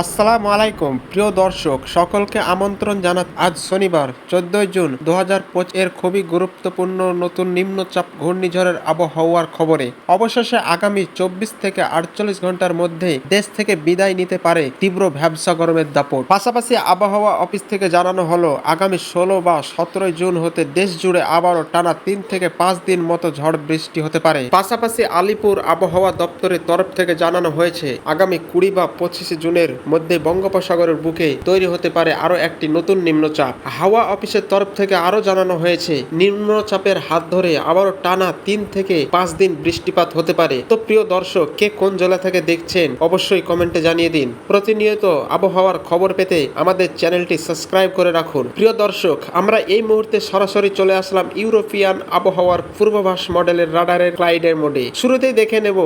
আসসালামু আলাইকুম, প্রিয় দর্শক, সকলকে আমন্ত্রণ জানাত আজ শনিবার, চোদ্দই জুন দু হাজার পাঁচ এর খুবই গুরুত্বপূর্ণ নতুন নিম্নচাপ ঘূর্ণিঝড়ের আবহাওয়ার খবরে। অবশেষে আগামী চব্বিশ থেকে আটচল্লিশ ঘণ্টার মধ্যে দেশ থেকে বিদায় নিতে পারে তীব্র ভ্যাবসা গরমের দাপট। পাশাপাশি আবহাওয়া অফিস থেকে জানানো হলো, আগামী ষোলো বা সতেরোই জুন হতে দেশ জুড়ে আবারও টানা তিন থেকে পাঁচ দিন মতো ঝড় বৃষ্টি হতে পারে। পাশাপাশি আলিপুর আবহাওয়া দপ্তরের তরফ থেকে জানানো হয়েছে, আগামী কুড়ি বা পঁচিশে জুনের মধ্যে বঙ্গোপসাগরের বুকে তৈরি হতে পারে আরও একটি নতুন নিম্নচাপ। হাওয়া অফিসের তরফ থেকে আরও জানানো হয়েছে, নিম্নচাপের হাত ধরে আবারও টানা তিন থেকে পাঁচ দিন বৃষ্টিপাত হতে পারে। তো প্রিয় দর্শক, কে কোন জেলা থেকে দেখছেন, অবশ্যই কমেন্টে জানিয়ে দিন। প্রতিনিয়ত আবহাওয়ার খবর পেতে আমাদের চ্যানেলটি সাবস্ক্রাইব করে রাখুন। প্রিয় দর্শক, আমরা এই মুহূর্তে সরাসরি চলে আসলাম ইউরোপিয়ান আবহাওয়ার পূর্বাভাস মডেলের রাডারের ক্লাইডের মোডে। শুরুতেই দেখে নেব,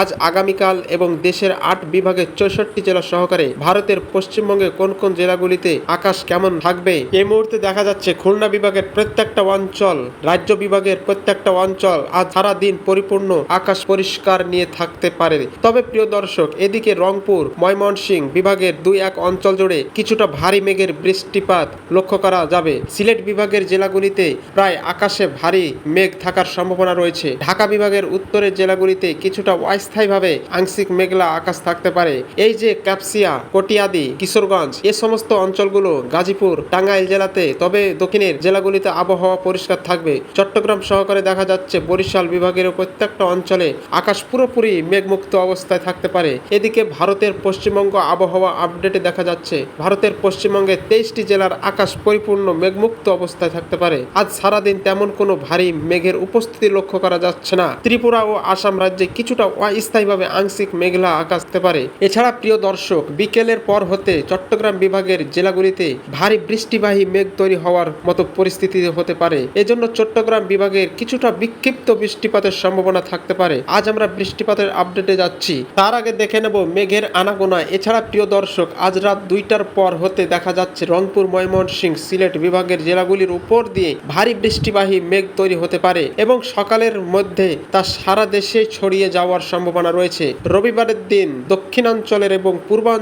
আজ আগামীকাল এবং দেশের আট বিভাগের চৌষট্টি জেলা সহকারে ভারতের পশ্চিমবঙ্গে কোন কোন জেলাগুলিতে আকাশ কেমন থাকবে? এই মুহূর্তে দেখা যাচ্ছে খুলনা বিভাগের প্রত্যেকটা অঞ্চল, রাজ্য বিভাগের প্রত্যেকটা অঞ্চল আজ সারা দিন পরিপূর্ণ আকাশ পরিষ্কার নিয়ে থাকতে পারে। তবে প্রিয় দর্শক, এদিকে রংপুর ময়মনসিং বিভাগের দুই এক অঞ্চল জুড়ে কিছুটা ভারী মেঘের বৃষ্টিপাত লক্ষ্য করা যাবে। সিলেট বিভাগের জেলাগুলিতে প্রায় আকাশে ভারী মেঘ থাকার সম্ভাবনা রয়েছে। ঢাকা বিভাগের উত্তরের জেলাগুলিতে কিছুটা অস্থায়ীভাবে আংশিক মেঘলা আকাশ থাকতে পারে। এই যে ক্যাপসিয়া কটিয়াদি, কিশোরগঞ্জ, এ সমস্ত অঞ্চলগুলো গাজীপুর, টাঙ্গাইল জেলাতে। তবে দক্ষিণের জেলাগুলিতে আবহাওয়া পরিষ্কার থাকবে। চট্টগ্রাম সহকারে দেখা যাচ্ছে বরিশাল বিভাগের প্রত্যেকটা অঞ্চলে আকাশ পুরোপুরি মেঘমুক্ত অবস্থায় থাকতে পারে। এদিকে ভারতের পশ্চিমবঙ্গ আবহাওয়া আপডেটে দেখা যাচ্ছে। ভারতের পশ্চিমবঙ্গে তেইশটি জেলার আকাশ পরিপূর্ণ মেঘমুক্ত অবস্থায় থাকতে পারে। আজ সারাদিন তেমন কোনো ভারী মেঘের উপস্থিতি লক্ষ্য করা যাচ্ছে না। ত্রিপুরা ও আসাম রাজ্যে কিছুটা অস্থায়ীভাবে আংশিক মেঘলা আকাশ থাকতে পারে। এছাড়া প্রিয় দর্শক বিকেলের পর হতে চট্টগ্রাম বিভাগের জেলাগুলিতে ভারী বৃষ্টিবাহী মেঘ তৈরি হওয়ার মতো পরিস্থিতি হতে পারে। এজন্য চট্টগ্রাম বিভাগের কিছুটা বিক্ষিপ্ত বৃষ্টিপাতের সম্ভাবনা থাকতে পারে। আজ আমরা বৃষ্টিপাতের আপডেটে যাচ্ছি। তার আগে দেখে নেব মেঘের আনাগোনা। এছাড়া প্রিয় দর্শক, আজ রাত দুইটার পর হতে দেখা যাচ্ছে রংপুর, ময়মনসিংহ সিলেট বিভাগের জেলাগুলির উপর দিয়ে ভারী বৃষ্টিবাহী মেঘ তৈরি হতে পারে এবং সকালের মধ্যে তা সারা দেশে ছড়িয়ে যাওয়ার সম্ভাবনা রয়েছে। রবিবারের দিন দক্ষিণাঞ্চলের এবং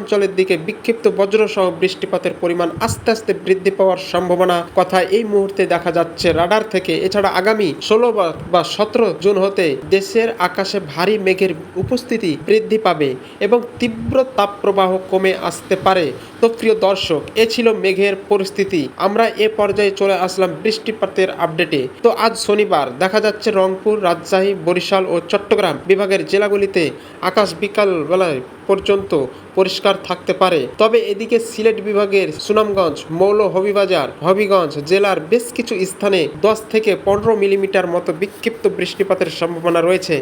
পূর্বাঞ্চলের দিকে বিক্ষিপ্ত বজ্রসহ বৃষ্টিপাতের পরিমাণ আস্তে আস্তে বৃদ্ধি পাওয়ার সম্ভাবনা কথা এই মুহূর্তে দেখা যাচ্ছে রাডার থেকে। এছাড়া আগামী ষোলো বা সতেরো জুন হতে দেশের আকাশে ভারী মেঘের উপস্থিতি বৃদ্ধি পাবে এবং তীব্র তাপপ্রবাহ কমে আসতে পারে। তো প্রিয় দর্শক, এ ছিল মেঘের পরিস্থিতি। আমরা এ পর্যায়ে চলে আসলাম বৃষ্টিপাতের আপডেটে। তো আজ শনিবার দেখা যাচ্ছে রংপুর, রাজশাহী, বরিশাল ও চট্টগ্রাম বিভাগের জেলাগুলিতে আকাশ বিকাল বেলায় পর্যন্ত পরিষ্কার থাকতে পারে। তবে এদিকে সিলেট বিভাগের সুনামগঞ্জ, মৌল হবিবাজার, হবিগঞ্জ জেলার বেশ কিছু স্থানে দশ থেকে পনেরো মিলিমিটার মতো বিক্ষিপ্ত বৃষ্টিপাতের সম্ভাবনা রয়েছে।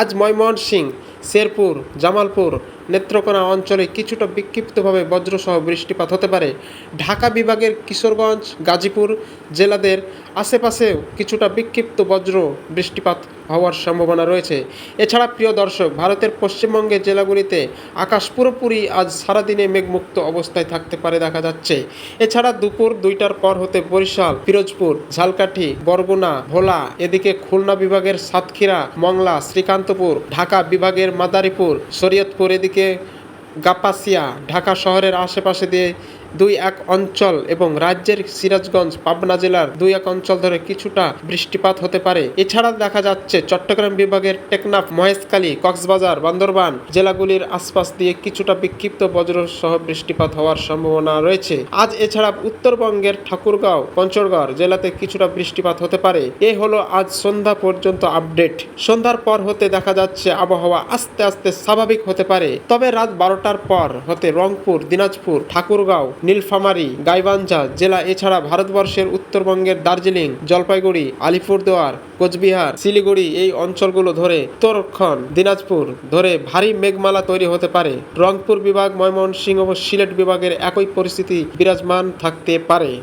আজ ময়মনসিংহ শেরপুর, জামালপুর নেত্রকোনা অঞ্চলে কিছুটা বিক্ষিপ্তভাবে বজ্রসহ বৃষ্টিপাত হতে পারে। ঢাকা বিভাগের কিশোরগঞ্জ, গাজীপুর জেলাদের আশেপাশেও কিছুটা বিক্ষিপ্ত বজ্র বৃষ্টিপাত হওয়ার সম্ভাবনা রয়েছে। এছাড়া প্রিয় দর্শক, ভারতের পশ্চিমবঙ্গের জেলাগুলিতে আকাশ পুরোপুরি আজ সারাদিনে মেঘমুক্ত অবস্থায় থাকতে পারে দেখা যাচ্ছে। এছাড়া দুপুর দুইটার পর হতে বরিশাল, ফিরোজপুর, ঝালকাঠি, বরগুনা, ভোলা, এদিকে খুলনা বিভাগের সাতক্ষীরা, মংলা, শ্রীকান্তপুর, ঢাকা বিভাগের মাদারীপুর শরীয়তপুর এদিকে গাপাসিয়া ঢাকা শহরের আশেপাশে দিয়ে দুই এক অঞ্চল এবং রাজ্যের সিরাজগঞ্জ, পাবনা জেলার দুই এক অঞ্চল ধরে কিছুটা বৃষ্টিপাত হতে পারে। এছাড়া দেখা যাচ্ছে, চট্টগ্রাম বিভাগের টেকনাফ, মহেশখালী, কক্সবাজার, বান্দরবান জেলাগুলির আশপাশ দিয়ে কিছুটা বিক্ষিপ্ত বজ্র সহ বৃষ্টিপাত হওয়ার সম্ভাবনা রয়েছে। আজ এছাড়া উত্তরবঙ্গের ঠাকুরগাঁও, পঞ্চগড় জেলাতে কিছুটা বৃষ্টিপাত হতে পারে। এ হলো আজ সন্ধ্যা পর্যন্ত আপডেট। সন্ধ্যার পর হতে দেখা যাচ্ছে, আবহাওয়া আস্তে আস্তে স্বাভাবিক হতে পারে। তবে রাত বারোটার পর হতে রংপুর, দিনাজপুর, ঠাকুরগাঁও নীলফামারী, গাইবান্ধা জেলা, এছাড়া ভারতবর্ষের উত্তরবঙ্গের দার্জিলিং, জলপাইগুড়ি, আলিপুরদুয়ার, কোচবিহার, শিলিগুড়ি এই অঞ্চলগুলো ধরে উত্তরক্ষণ, দিনাজপুর ধরে ভারী মেঘমালা তৈরি হতে পারে। রংপুর বিভাগ, ময়মনসিংহ ও সিলেট বিভাগের একই পরিস্থিতি বিরাজমান থাকতে পারে।